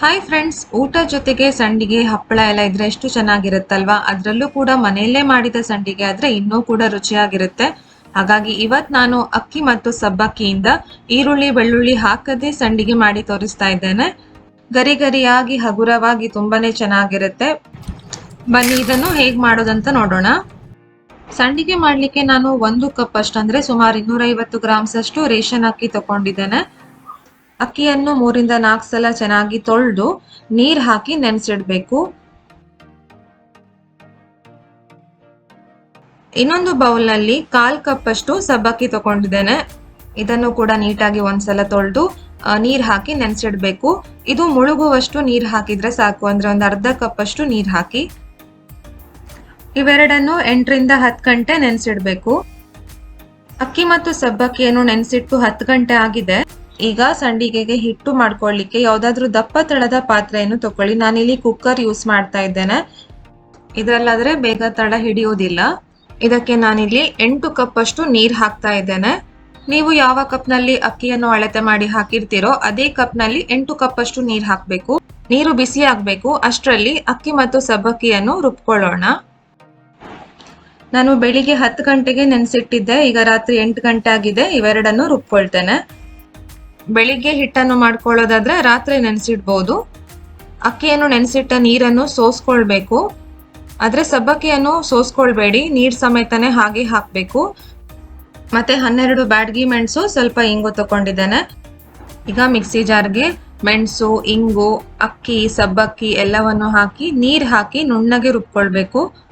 Hi friends ಊಟ ಜೊತೆಗೆ ಸಂಡಿಗೆ ಹಪ್ಪಳ ಎಲ್ಲ ಇದ್ರೆ ಎಷ್ಟು ಚೆನ್ನಾಗಿರುತ್ತಲ್ವಾ? ಅದರಲ್ಲೂ ಕೂಡ ಮನೆಯಲ್ಲೇ ಮಾಡಿದ ಸಂಡಿಗೆ ಆದ್ರೆ ಇನ್ನೂ ಕೂಡ ರುಚಿಯಾಗಿರುತ್ತೆ. ಹಾಗಾಗಿ ಇವತ್ ನಾನು ಅಕ್ಕಿ ಮತ್ತು ಸಬ್ಬಕ್ಕಿಯಿಂದ ಈರುಳ್ಳಿ, ಬೆಳ್ಳುಳ್ಳಿ ಹಾಕದೇ ಸಂಡಿಗೆ ಮಾಡಿ ತೋರಿಸ್ತಾ ಇದ್ದೇನೆ. ಗರಿ ಗರಿಯಾಗಿ ಹಗುರವಾಗಿ ತುಂಬಾನೇ ಚೆನ್ನಾಗಿರುತ್ತೆ. ಬನ್ನಿ, ಇದನ್ನು ಹೇಗ್ ಮಾಡೋದಂತ ನೋಡೋಣ. ಸಂಡಿಗೆ ಮಾಡ್ಲಿಕ್ಕೆ ನಾನು ಒಂದು ಕಪ್ ಅಷ್ಟಂದ್ರೆ ಸುಮಾರು ಇನ್ನೂರೈವತ್ತು ಗ್ರಾಮ್ಸ್ ಅಷ್ಟು ರೇಷನ್ ಅಕ್ಕಿ ತಗೊಂಡಿದ್ದೇನೆ. ಅಕ್ಕಿಯನ್ನು ಮೂರಿಂದ ನಾಲ್ಕು ಸಲ ಚೆನ್ನಾಗಿ ತೊಳೆದು ನೀರ್ ಹಾಕಿ ನೆನೆಸಿಡ್ಬೇಕು. ಇನ್ನೊಂದು ಬೌಲ್ನಲ್ಲಿ ಕಾಲ್ ಕಪ್ ಅಷ್ಟು ಸಬ್ಬಕ್ಕಿ ತಗೊಂಡಿದ್ದೇನೆ. ಇದನ್ನು ಕೂಡ ನೀಟಾಗಿ ಒಂದ್ಸಲ ತೊಳೆದು ನೀರ್ ಹಾಕಿ ನೆನೆಸಿಡ್ಬೇಕು. ಇದು ಮುಳುಗುವಷ್ಟು ನೀರ್ ಹಾಕಿದ್ರೆ ಸಾಕು, ಅಂದ್ರೆ ಒಂದು ಅರ್ಧ ಕಪ್ ಅಷ್ಟು ನೀರ್ ಹಾಕಿ. ಇವೆರಡನ್ನು ಎಂಟರಿಂದ ಹತ್ತು ಗಂಟೆ ನೆನೆಸಿಡ್ಬೇಕು. ಅಕ್ಕಿ ಮತ್ತು ಸಬ್ಬಕ್ಕಿಯನ್ನು ನೆನೆಸಿಟ್ಟು ಹತ್ತು ಗಂಟೆ ಆಗಿದೆ. ಈಗ ಸಂಡಿಗೆಗೆ ಹಿಟ್ಟು ಮಾಡ್ಕೊಳ್ಳಿಕ್ಕೆ ಯಾವುದಾದ್ರೂ ದಪ್ಪ ತಳದ ಪಾತ್ರೆಯನ್ನು ತಕೊಳ್ಳಿ ನಾನಿಲ್ಲಿ ಕುಕ್ಕರ್ ಯೂಸ್ ಮಾಡ್ತಾ ಇದ್ದೇನೆ. ಇದರಲ್ಲಾದ್ರೆ ಬೇಗ ತಳ ಹಿಡಿಯೋದಿಲ್ಲ. ಇದಕ್ಕೆ ನಾನಿಲ್ಲಿ ಎಂಟು ಕಪ್ ಅಷ್ಟು ನೀರ್ ಹಾಕ್ತಾ ಇದ್ದೇನೆ. ನೀವು ಯಾವ ಕಪ್ನಲ್ಲಿ ಅಕ್ಕಿಯನ್ನು ಅಳತೆ ಮಾಡಿ ಹಾಕಿರ್ತೀರೋ ಅದೇ ಕಪ್ನಲ್ಲಿ ಎಂಟು ಕಪ್ ಅಷ್ಟು ನೀರ್ ಹಾಕ್ಬೇಕು. ನೀರು ಬಿಸಿ ಆಗ್ಬೇಕು. ಅಷ್ಟರಲ್ಲಿ ಅಕ್ಕಿ ಮತ್ತು ಸಬ್ಬಕ್ಕಿಯನ್ನು ರುಬ್ಕೊಳ್ಳೋಣ. ನಾನು ಬೆಳಿಗ್ಗೆ ಹತ್ತು ಗಂಟೆಗೆ ನೆನೆಸಿಟ್ಟಿದ್ದೆ. ಈಗ ರಾತ್ರಿ ಎಂಟು ಗಂಟೆ ಆಗಿದೆ. ಇವೆರಡನ್ನು ರುಬ್ಕೊಳ್ತೇನೆ. ಬೆಳಿಗ್ಗೆ ಹಿಟ್ಟನ್ನು ಮಾಡ್ಕೊಳ್ಳೋದಾದ್ರೆ ರಾತ್ರಿ ನೆನೆಸಿಡ್ಬೋದು. ಅಕ್ಕಿಯನ್ನು ನೆನೆಸಿಟ್ಟ ನೀರನ್ನು ಸೋಸ್ಕೊಳ್ಬೇಕು. ಆದರೆ ಸಬ್ಬಕ್ಕಿಯನ್ನು ಸೋಸ್ಕೊಳ್ಬೇಡಿ, ನೀರ್ ಸಮೇತನೇ ಹಾಗೆ ಹಾಕ್ಬೇಕು. ಮತ್ತೆ ಹನ್ನೆರಡು ಬ್ಯಾಡ್ಗಿ ಮೆಣಸು ಸ್ವಲ್ಪ ಇಂಗು ತಗೊಂಡಿದ್ದೇನೆ. ಈಗ ಮಿಕ್ಸಿ ಜಾರ್ಗೆ ಮೆಣಸು, ಇಂಗು, ಅಕ್ಕಿ, ಸಬ್ಬಕ್ಕಿ ಎಲ್ಲವನ್ನು ಹಾಕಿ ನೀರ್ ಹಾಕಿ ನುಣ್ಣಗೆ ರುಬ್ಕೊಳ್ಬೇಕು.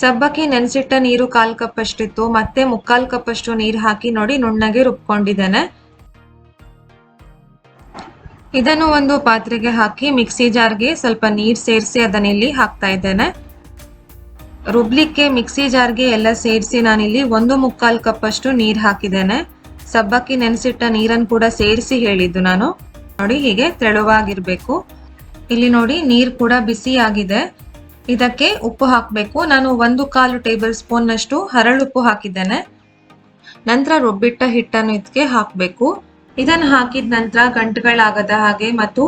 ಸಬ್ಬಕ್ಕಿ ನೆನೆಸಿಟ್ಟ ನೀರು ಕಾಲ್ ಕಪ್ಪಷ್ಟಿತ್ತು. ಮತ್ತೆ ಮುಕ್ಕಾಲ್ ಕಪ್ಪಷ್ಟು ನೀರು ಹಾಕಿ ನೋಡಿ ನುಣ್ಣಗೆ ರುಬ್ಕೊಂಡಿದ್ದೇನೆ. ಇದನ್ನು ಒಂದು ಪಾತ್ರೆಗೆ ಹಾಕಿ ಮಿಕ್ಸಿ ಜಾರ್ಗೆ ಸ್ವಲ್ಪ ನೀರ್ ಸೇರಿಸಿ ಅದನ್ನ ಇಲ್ಲಿ ಹಾಕ್ತಾ ಇದ್ದೇನೆ. ರುಬ್ಲಿಕ್ಕೆ ಮಿಕ್ಸಿ ಜಾರ್ಗೆ ಎಲ್ಲ ಸೇರಿಸಿ ನಾನಿಲ್ಲಿ ಒಂದು ಮುಕ್ಕಾಲ್ ಕಪ್ಪಷ್ಟು ನೀರು ಹಾಕಿದ್ದೇನೆ. ಸಬ್ಬಕ್ಕಿ ನೆನೆಸಿಟ್ಟ ನೀರನ್ನು ಕೂಡ ಸೇರಿಸಿ ಹೇಳಿದ್ದು ನಾನು. ನೋಡಿ ಹೀಗೆ ತೆಳುವಾಗಿರ್ಬೇಕು. ಇಲ್ಲಿ ನೋಡಿ ನೀರ್ ಕೂಡ ಬಿಸಿ ಆಗಿದೆ ಇದಕ್ಕೆ ಉಪ್ಪು ಹಾಕಬೇಕು. ನಾನು ಒಂದು ಕಾಲು ಟೇಬಲ್ ಸ್ಪೂನ್ ನಷ್ಟು ಹರಳುಪ್ಪು ಹಾಕಿದ್ದೇನೆ. ನಂತರ ರುಬ್ಬಿಟ್ಟ ಹಿಟ್ಟನ್ನು ಇದಕ್ಕೆ ಹಾಕಬೇಕು. ಇದನ್ನು ಹಾಕಿದ ನಂತರ ಗಂಟುಗಳಾಗದ ಹಾಗೆ ಮತ್ತು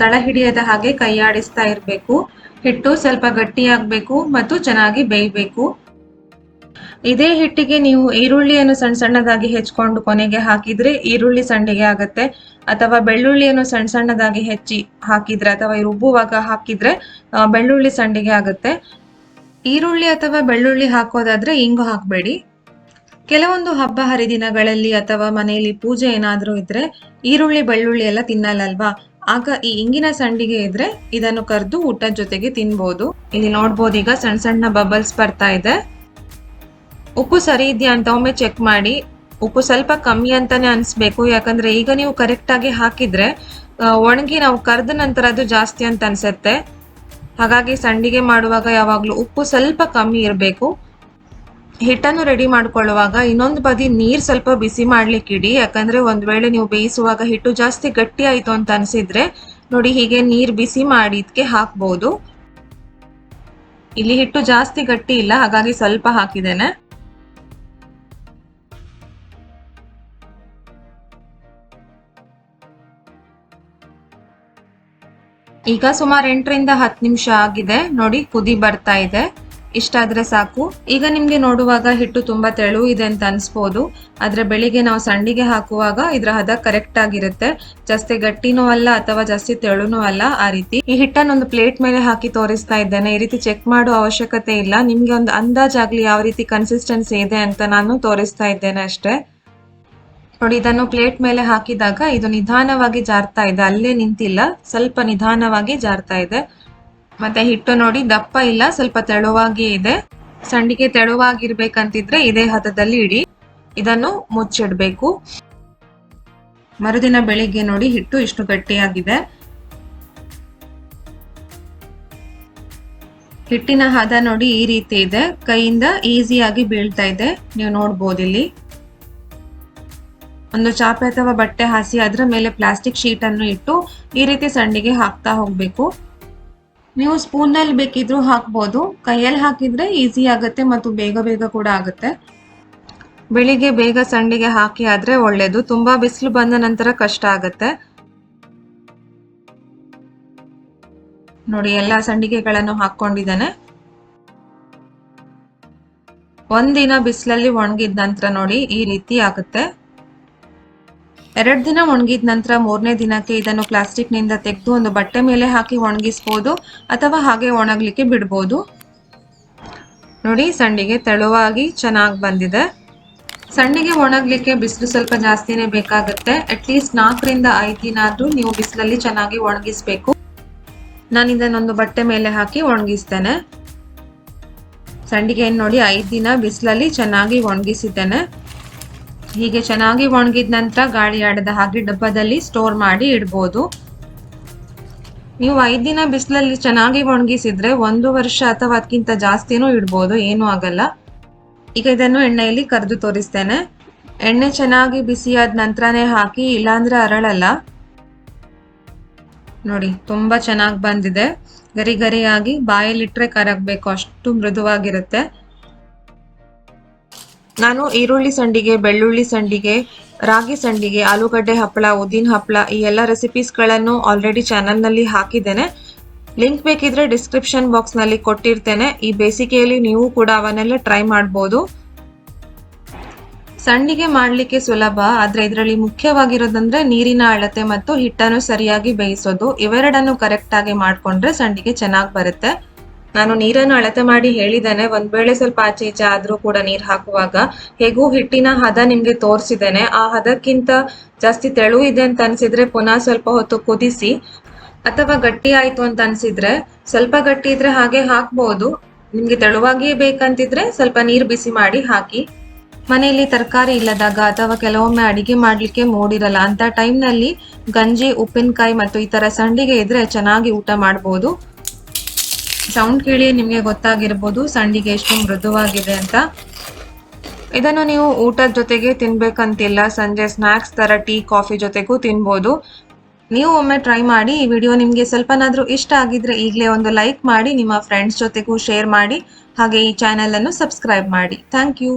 ತಳ ಹಿಡಿಯದ ಹಾಗೆ ಕೈಯಾಡಿಸ್ತಾ ಇರಬೇಕು. ಹಿಟ್ಟು ಸ್ವಲ್ಪ ಗಟ್ಟಿಯಾಗಬೇಕು ಮತ್ತು ಚೆನ್ನಾಗಿ ಬೇಯಬೇಕು. ಇದೇ ಹಿಟ್ಟಿಗೆ ನೀವು ಈರುಳ್ಳಿಯನ್ನು ಸಣ್ಣ ಸಣ್ಣದಾಗಿ ಹೆಚ್ಕೊಂಡು ಕೊನೆಗೆ ಹಾಕಿದ್ರೆ ಈರುಳ್ಳಿ ಸಂಡಿಗೆ ಆಗತ್ತೆ. ಅಥವಾ ಬೆಳ್ಳುಳ್ಳಿಯನ್ನು ಸಣ್ಣ ಸಣ್ಣದಾಗಿ ಹೆಚ್ಚಿ ಹಾಕಿದ್ರೆ ಅಥವಾ ರುಬ್ಬುವಾಗ ಹಾಕಿದ್ರೆ ಬೆಳ್ಳುಳ್ಳಿ ಸಂಡಿಗೆ ಆಗುತ್ತೆ. ಈರುಳ್ಳಿ ಅಥವಾ ಬೆಳ್ಳುಳ್ಳಿ ಹಾಕೋದಾದ್ರೆ ಇಂಗು ಹಾಕಬೇಡಿ. ಕೆಲವೊಂದು ಹಬ್ಬ ಹರಿದಿನಗಳಲ್ಲಿ ಅಥವಾ ಮನೆಯಲ್ಲಿ ಪೂಜೆ ಏನಾದರೂ ಇದ್ರೆ ಈರುಳ್ಳಿ, ಬೆಳ್ಳುಳ್ಳಿ ಎಲ್ಲ ತಿನ್ನಲ್ಲಲ್ವಾ? ಆಗ ಈ ಇಂಗಿನ ಸಂಡಿಗೆ ಇದ್ರೆ ಇದನ್ನು ಕರೆದು ಊಟದ ಜೊತೆಗೆ ತಿನ್ಬೋದು. ಇಲ್ಲಿ ನೋಡ್ಬೋದು ಈಗ ಸಣ್ಣ ಸಣ್ಣ ಬಬಲ್ಸ್ ಬರ್ತಾ ಇದೆ. ಉಪ್ಪು ಸರಿ ಇದೆಯಾ ಅಂತ ಒಮ್ಮೆ ಚೆಕ್ ಮಾಡಿ. ಉಪ್ಪು ಸ್ವಲ್ಪ ಕಮ್ಮಿ ಅಂತಾನೆ ಅನ್ಸ್ಬೇಕು. ಯಾಕಂದ್ರೆ ಈಗ ನೀವು ಕರೆಕ್ಟ್ ಆಗಿ ಹಾಕಿದ್ರೆ ಒಣಗಿ ನಾವು ಕರೆದ ನಂತರ ಅದು ಜಾಸ್ತಿ ಅಂತ ಅನ್ಸುತ್ತೆ. ಹಾಗಾಗಿ ಸಂಡಿಗೆ ಮಾಡುವಾಗ ಯಾವಾಗ್ಲೂ ಉಪ್ಪು ಸ್ವಲ್ಪ ಕಮ್ಮಿ ಇರಬೇಕು. ಹಿಟ್ಟನ್ನು ರೆಡಿ ಮಾಡ್ಕೊಳ್ಳುವಾಗ ಇನ್ನೊಂದು ಬದಿ ನೀರ್ ಸ್ವಲ್ಪ ಬಿಸಿ ಮಾಡ್ಲಿಕ್ಕೆ ಇಡಿ. ಯಾಕಂದ್ರೆ ಒಂದ್ ವೇಳೆ ನೀವು ಬೇಯಿಸುವಾಗ ಹಿಟ್ಟು ಜಾಸ್ತಿ ಗಟ್ಟಿ ಆಯ್ತು ಅಂತ ಅನ್ಸಿದ್ರೆ ನೋಡಿ ಹೀಗೆ ನೀರ್ ಬಿಸಿ ಮಾಡಿ ಇದಕ್ಕೆ ಹಾಕ್ಬಹುದು ಇಲ್ಲಿ ಹಿಟ್ಟು ಜಾಸ್ತಿ ಗಟ್ಟಿ ಇಲ್ಲ, ಹಾಗಾಗಿ ಸ್ವಲ್ಪ ಹಾಕಿದ್ದೇನೆ. ಈಗ ಸುಮಾರು ಎಂಟರಿಂದ ಹತ್ತು ನಿಮಿಷ ಆಗಿದೆ. ನೋಡಿ, ಕುದಿ ಬರ್ತಾ ಇದೆ. ಇಷ್ಟಾದ್ರೆ ಸಾಕು. ಈಗ ನಿಮ್ಗೆ ನೋಡುವಾಗ ಹಿಟ್ಟು ತುಂಬಾ ತೆಳು ಇದೆ ಅಂತ ಅನ್ಸ್ಬೋದು. ಆದ್ರೆ ಬೆಳಿಗ್ಗೆ ನಾವು ಸಂಡಿಗೆ ಹಾಕುವಾಗ ಇದ್ರ ಹದ ಕರೆಕ್ಟ್ ಆಗಿರುತ್ತೆ. ಜಾಸ್ತಿ ಗಟ್ಟಿನೂ ಅಲ್ಲ ಅಥವಾ ಜಾಸ್ತಿ ತೆಳುನೂ ಅಲ್ಲ ಆ ರೀತಿ. ಈ ಹಿಟ್ಟನ್ನು ಒಂದು ಪ್ಲೇಟ್ ಮೇಲೆ ಹಾಕಿ ತೋರಿಸ್ತಾ ಇದ್ದೇನೆ. ಈ ರೀತಿ ಚೆಕ್ ಮಾಡೋ ಅವಶ್ಯಕತೆ ಇಲ್ಲ. ನಿಮ್ಗೆ ಒಂದು ಅಂದಾಜಾಗ್ಲಿ ಯಾವ ರೀತಿ ಕನ್ಸಿಸ್ಟೆನ್ಸಿ ಇದೆ ಅಂತ ನಾನು ತೋರಿಸ್ತಾ ಇದ್ದೇನೆ ಅಷ್ಟೇ. ನೋಡಿ, ಇದನ್ನು ಪ್ಲೇಟ್ ಮೇಲೆ ಹಾಕಿದಾಗ ಇದು ನಿಧಾನವಾಗಿ ಜಾರ್ತಾ ಇದೆ. ಅಲ್ಲೇ ನಿಂತಿಲ್ಲ, ಸ್ವಲ್ಪ ನಿಧಾನವಾಗಿ ಜಾರ್ತಾ ಇದೆ. ಮತ್ತೆ ಹಿಟ್ಟು ನೋಡಿ, ದಪ್ಪ ಇಲ್ಲ, ಸ್ವಲ್ಪ ತೆಳುವಾಗಿ ಇದೆ. ಸಂಡಿಗೆ ತೆಳುವಾಗಿರ್ಬೇಕಂತಿದ್ರೆ ಇದೇ ಹದದಲ್ಲಿ ಇಡಿ. ಇದನ್ನು ಮುಚ್ಚಿಡ್ಬೇಕು. ಮರುದಿನ ಬೆಳಿಗ್ಗೆ ನೋಡಿ, ಹಿಟ್ಟು ಇಷ್ಟು ಗಟ್ಟಿಯಾಗಿದೆ. ಹಿಟ್ಟಿನ ಹದ ನೋಡಿ ಈ ರೀತಿ ಇದೆ. ಕೈಯಿಂದ ಈಸಿಯಾಗಿ ಬೀಳ್ತಾ ಇದೆ. ನೀವು ನೋಡ್ಬೋದು ಇಲ್ಲಿ. ಒಂದು ಚಾಪೆ ಅಥವಾ ಬಟ್ಟೆ ಹಾಸಿ ಅದರ ಮೇಲೆ ಪ್ಲಾಸ್ಟಿಕ್ ಶೀಟ್ ಅನ್ನು ಇಟ್ಟು ಈ ರೀತಿ ಸಂಡಿಗೆ ಹಾಕ್ತಾ ಹೋಗಬೇಕು. ನೀವು ಸ್ಪೂನ್ನಲ್ಲಿ ಬೇಕಿದ್ರೂ ಹಾಕ್ಬೋದು. ಕೈಯಲ್ಲಿ ಹಾಕಿದ್ರೆ ಈಸಿ ಆಗುತ್ತೆ ಮತ್ತು ಬೇಗ ಬೇಗ ಕೂಡ ಆಗುತ್ತೆ. ಬೆಳಿಗ್ಗೆ ಬೇಗ ಸಂಡಿಗೆ ಹಾಕಿ ಆದ್ರೆ ಒಳ್ಳೇದು. ತುಂಬಾ ಬಿಸಿಲು ಬಂದ ನಂತರ ಕಷ್ಟ ಆಗುತ್ತೆ. ನೋಡಿ, ಎಲ್ಲ ಸಂಡಿಗೆಗಳನ್ನು ಹಾಕ್ಕೊಂಡಿದ್ದಾನೆ. ಒಂದಿನ ಬಿಸಿಲಲ್ಲಿ ಒಣಗಿದ ನಂತರ ನೋಡಿ, ಈ ರೀತಿ ಆಗುತ್ತೆ. ಎರಡು ದಿನ ಒಣಗಿದ ನಂತರ ಮೂರನೇ ದಿನಕ್ಕೆ ಇದನ್ನು ಪ್ಲಾಸ್ಟಿಕ್ನಿಂದ ತೆಗೆದು ಒಂದು ಬಟ್ಟೆ ಮೇಲೆ ಹಾಕಿ ಒಣಗಿಸ್ಬೋದು ಅಥವಾ ಹಾಗೆ ಒಣಗಲಿಕ್ಕೆ ಬಿಡ್ಬೋದು. ನೋಡಿ ಸಂಡಿಗೆ ತೆಳುವಾಗಿ ಚೆನ್ನಾಗಿ ಬಂದಿದೆ. ಸಂಡಿಗೆ ಒಣಗಲಿಕ್ಕೆ ಬಿಸಿಲು ಸ್ವಲ್ಪ ಜಾಸ್ತಿನೇ ಬೇಕಾಗುತ್ತೆ. ಅಟ್ಲೀಸ್ಟ್ ನಾಲ್ಕರಿಂದ ಐದು ದಿನ ಆದರೂ ನೀವು ಬಿಸಿಲಲ್ಲಿ ಚೆನ್ನಾಗಿ ಒಣಗಿಸ್ಬೇಕು. ನಾನು ಇದನ್ನೊಂದು ಬಟ್ಟೆ ಮೇಲೆ ಹಾಕಿ ಒಣಗಿಸ್ತೇನೆ. ಸಂಡಿಗೆಯನ್ನು ನೋಡಿ, ಐದು ದಿನ ಬಿಸಿಲಲ್ಲಿ ಚೆನ್ನಾಗಿ ಒಣಗಿಸಿದ್ದೇನೆ. ಹೀಗೆ ಚೆನ್ನಾಗಿ ಒಣಗಿದ ನಂತರ ಗಾಳಿ ಆಡದ ಹಾಗೆ ಡಬ್ಬದಲ್ಲಿ ಸ್ಟೋರ್ ಮಾಡಿ ಇಡ್ಬೋದು. ನೀವು ಐದು ದಿನ ಬಿಸಿಲಲ್ಲಿ ಚೆನ್ನಾಗಿ ಒಣಗಿಸಿದ್ರೆ ಒಂದು ವರ್ಷ ಅಥವಾ ಅದಕ್ಕಿಂತ ಜಾಸ್ತಿನೂ ಇಡ್ಬೋದು, ಏನೂ ಆಗಲ್ಲ. ಈಗ ಇದನ್ನು ಎಣ್ಣೆಯಲ್ಲಿ ಕರೆದು ತೋರಿಸ್ತೇನೆ. ಎಣ್ಣೆ ಚೆನ್ನಾಗಿ ಬಿಸಿಯಾದ ನಂತರನೇ ಹಾಕಿ, ಇಲ್ಲಾಂದ್ರೆ ಅರಳಲ್ಲ. ನೋಡಿ, ತುಂಬಾ ಚೆನ್ನಾಗಿ ಬಂದಿದೆ. ಗರಿ ಗರಿಯಾಗಿ ಬಾಯಲ್ಲಿಟ್ರೆ ಕರಗಬೇಕು, ಅಷ್ಟು ಮೃದುವಾಗಿರುತ್ತೆ. ನಾನು ಈರುಳ್ಳಿ ಸಂಡಿಗೆ, ಬೆಳ್ಳುಳ್ಳಿ ಸಂಡಿಗೆ, ರಾಗಿ ಸಂಡಿಗೆ, ಆಲೂಗಡ್ಡೆ ಹಪ್ಪಳ, ಉದ್ದಿನ ಹಪ್ಪಳ ಈ ಎಲ್ಲ ರೆಸಿಪೀಸ್ಗಳನ್ನು ಆಲ್ರೆಡಿ ಚಾನಲ್ನಲ್ಲಿ ಹಾಕಿದ್ದೇನೆ. ಲಿಂಕ್ ಬೇಕಿದ್ರೆ ಡಿಸ್ಕ್ರಿಪ್ಷನ್ ಬಾಕ್ಸ್ನಲ್ಲಿ ಕೊಟ್ಟಿರ್ತೇನೆ. ಈ ಬೇಸಿಗೆಯಲ್ಲಿ ನೀವು ಕೂಡ ಅವನ್ನೆಲ್ಲ ಟ್ರೈ ಮಾಡ್ಬೋದು. ಸಂಡಿಗೆ ಮಾಡಲಿಕ್ಕೆ ಸುಲಭ, ಆದ್ರೆ ಇದರಲ್ಲಿ ಮುಖ್ಯವಾಗಿರೋದಂದ್ರೆ ನೀರಿನ ಅಳತೆ ಮತ್ತು ಹಿಟ್ಟನ್ನು ಸರಿಯಾಗಿ ಬೇಯಿಸೋದು. ಇವೆರಡನ್ನು ಕರೆಕ್ಟಾಗಿ ಮಾಡ್ಕೊಂಡ್ರೆ ಸಂಡಿಗೆ ಚೆನ್ನಾಗಿ ಬರುತ್ತೆ. ನಾನು ನೀರನ್ನು ಅಳತೆ ಮಾಡಿ ಹೇಳಿದ್ದೇನೆ. ಒಂದ್ ವೇಳೆ ಸ್ವಲ್ಪ ಆಚೆ ಈಚೆ ಆದ್ರೂ ಕೂಡ ನೀರ್ ಹಾಕುವಾಗ ಹೇಗೂ ಹಿಟ್ಟಿನ ಹದ ನಿಮ್ಗೆ ತೋರಿಸಿದ್ದೇನೆ. ಆ ಹದಕ್ಕಿಂತ ಜಾಸ್ತಿ ತೆಳು ಇದೆ ಅಂತ ಅನ್ಸಿದ್ರೆ ಪುನಃ ಸ್ವಲ್ಪ ಹೊತ್ತು ಕುದಿಸಿ ಅಥವಾ ಗಟ್ಟಿ ಆಯ್ತು ಅಂತ ಅನ್ಸಿದ್ರೆ ಸ್ವಲ್ಪ ಗಟ್ಟಿ ಇದ್ರೆ ಹಾಗೆ ಹಾಕ್ಬಹುದು ನಿಮ್ಗೆ ತೆಳುವಾಗಿಯೇ ಬೇಕಂತಿದ್ರೆ ಸ್ವಲ್ಪ ನೀರ್ ಬಿಸಿ ಮಾಡಿ ಹಾಕಿ. ಮನೆಯಲ್ಲಿ ತರಕಾರಿ ಇಲ್ಲದಾಗ ಅಥವಾ ಕೆಲವೊಮ್ಮೆ ಅಡಿಗೆ ಮಾಡ್ಲಿಕ್ಕೆ ಮೂಡಿರಲ್ಲ ಅಂತ ಟೈಮ್ನಲ್ಲಿ ಗಂಜಿ, ಉಪ್ಪಿನಕಾಯಿ ಮತ್ತು ಈ ತರ ಸಂಡಿಗೆ ಇದ್ರೆ ಚೆನ್ನಾಗಿ ಊಟ ಮಾಡ್ಬೋದು. ಸೌಂಡ್ ಕೇಳಿ ನಿಮಗೆ ಗೊತ್ತಾಗಿರ್ಬೋದು, ಸಂಡಿಗೆ ಎಷ್ಟು ಮೃದುವಾಗಿದೆ ಅಂತ. ಇದನ್ನು ನೀವು ಊಟದ ಜೊತೆಗೆ ತಿನ್ಬೇಕಂತಿಲ್ಲ, ಸಂಜೆ ಸ್ನಾಕ್ಸ್ ತರ ಟೀ ಕಾಫಿ ಜೊತೆಗೂ ತಿನ್ಬೋದು. ನೀವು ಒಮ್ಮೆ ಟ್ರೈ ಮಾಡಿ, ಈ ವಿಡಿಯೋ ನಿಮಗೆ ಸ್ವಲ್ಪನಾದರೂ ಇಷ್ಟ ಆಗಿದ್ರೆ ಈಗಲೇ ಒಂದು ಲೈಕ್ ಮಾಡಿ, ನಿಮ್ಮ ಫ್ರೆಂಡ್ಸ್ ಜೊತೆಗೂ ಶೇರ್ ಮಾಡಿ, ಹಾಗೆ ಈ ಚಾನೆಲ್ ಅನ್ನು ಸಬ್ಸ್ಕ್ರೈಬ್ ಮಾಡಿ. Thank you